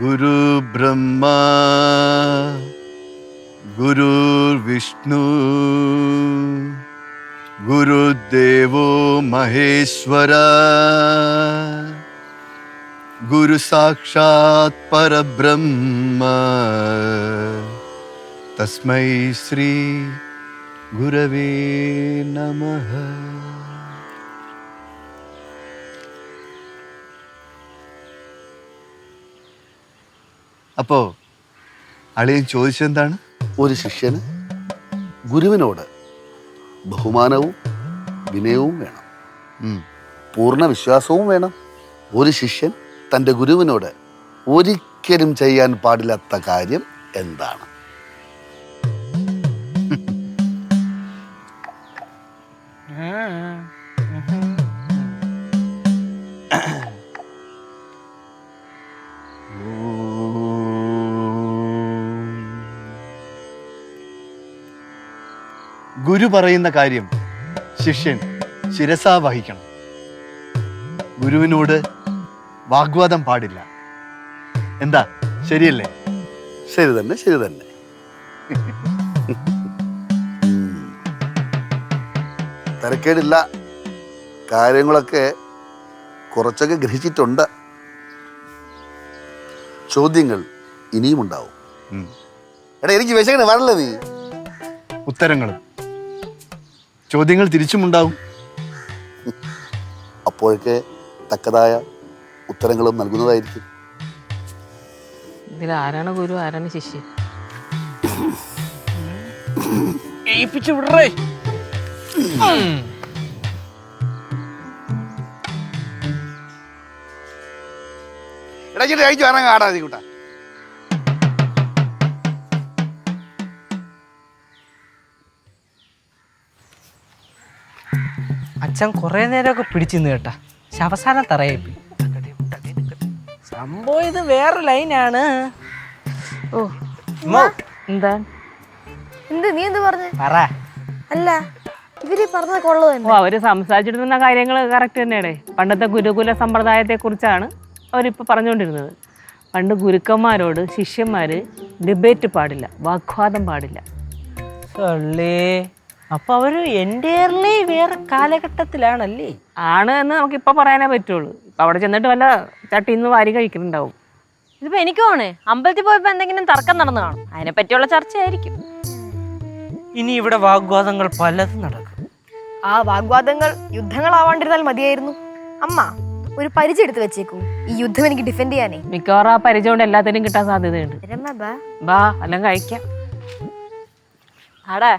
ब्रह्मा गुरुर्विष्णु गुरुदेवो महेश्वरा गुरु साक्षात् परब्रह्म तस्मै श्री गुरवे नमः അപ്പോ അളിയൻ ചോദിച്ചെന്താണ് ഒരു ശിഷ്യന് ഗുരുവിനോട് ബഹുമാനവും വിനയവും വേണം. പൂർണ വിശ്വാസവും വേണം. ഒരു ശിഷ്യൻ തന്റെ ഗുരുവിനോട് ഒരിക്കലും ചെയ്യാൻ പാടില്ലാത്ത കാര്യം എന്താണ്? ഗുരു പറയുന്ന കാര്യം ശിഷ്യൻ ശിരസാ വഹിക്കണം. ഗുരുവിനോട് വാഗ്വാദം പാടില്ല. എന്താ? ശരിയല്ലേ? ശരി തന്നെ ശരി തന്നെ. തിരക്കേടില്ല. കാര്യങ്ങളൊക്കെ കുറച്ചൊക്കെ ഗ്രഹിച്ചിട്ടുണ്ട്. ചോദ്യങ്ങൾ ഇനിയും ഉണ്ടാവും എടാ എനിക്ക് വിശക്കണേ വരല്ലേ നീ? ഉത്തരങ്ങളും. ചോദ്യങ്ങൾ തിരിച്ചുമുണ്ടാവും അപ്പോഴൊക്കെ തക്കതായ ഉത്തരങ്ങളും നൽകുന്നതായിരിക്കും. ഇതിൽ ആരാണ് ഗുരു? ആരാണ് ശിഷ്യൻ ഏൽപ്പിച്ചു വിടറേ. ഇടയ്ക്കിട്ട് കഴിച്ചു വരാൻ ആടാ നീ കൂട്ടാ. അച്ഛൻ കുറെ നേരമൊക്കെ പിടിച്ചിന്ന് കേട്ടാ. പക്ഷെ അവസാനം തറയായി സംഭവം ഇത് വേറെ ലൈനാണ്. ഓ എന്താ? എന്ത് നീ എന്ത് പറഞ്ഞു? പറ. അല്ല ഇവർ അവർ സംസാരിച്ചിരുന്ന കാര്യങ്ങൾ കറക്റ്റ് തന്നെയാണ്. പണ്ടത്തെ ഗുരുകുല സമ്പ്രദായത്തെ കുറിച്ചാണ് അവരിപ്പോൾ പറഞ്ഞുകൊണ്ടിരുന്നത് പണ്ട് ഗുരുക്കന്മാരോട് ശിഷ്യന്മാര് ഡിബേറ്റ് പാടില്ല വാഗ്വാദം പാടില്ല. അപ്പൊ അവർ എന്റെയർലി വേറെ കാലഘട്ടത്തിലാണല്ലേ? ആണ് എന്ന് നമുക്ക് ഇപ്പൊ പറയാനേ പറ്റുള്ളൂ. ഇപ്പൊ അവിടെ ചെന്നിട്ട് വല്ല ചട്ടിന്ന് വാരി കഴിക്കുന്നുണ്ടാവും. ഇതിപ്പോ എനിക്ക് തോന്നേ അമ്പലത്തിൽ പോയപ്പോ എന്തെങ്കിലും തർക്കം നടന്നു കാണും അതിനെ പറ്റിയുള്ള ചർച്ചയായിരിക്കും. ഇനി ഇവിടെ വാഗ്വാദങ്ങൾ പലതും നടക്കും. ആ വാഗ്വാദങ്ങൾ യുദ്ധങ്ങളാവാണ്ടിരുന്നാൽ മതിയായിരുന്നു. അമ്മ ഒരു പരിചയം എടുത്ത് വെച്ചേക്കൂ. ഈ യുദ്ധം എനിക്ക് ഡിഫെൻഡ് ചെയ്യാനേ. മിക്കവാറും ആ പരിചയം കൊണ്ട് എല്ലാത്തിനും കിട്ടാൻ സാധ്യതയുണ്ട്. രമ ബാ. ബാ അല്ലെങ്കിൽ കഴിക്കാം. ആടാ